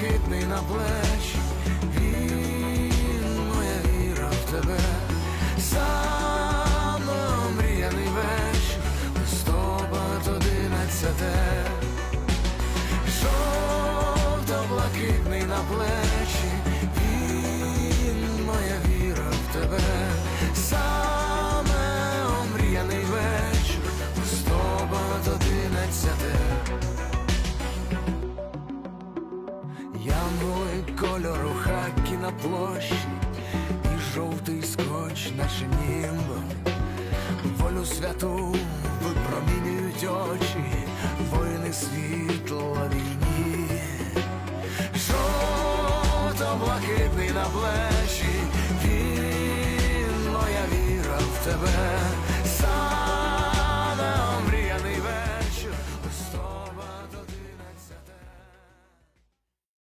жовто-блакитний на плеч, він моя віра в тебе, сам мріяний вечір, листопад одинадцяте, жовто-блакитний на плечі, Янголи кольору хакі на площі, і жовтий скотч, наче німбо. Волю святу випромінюють очі, воїни світла війні. Жовто-блакитний на плечі,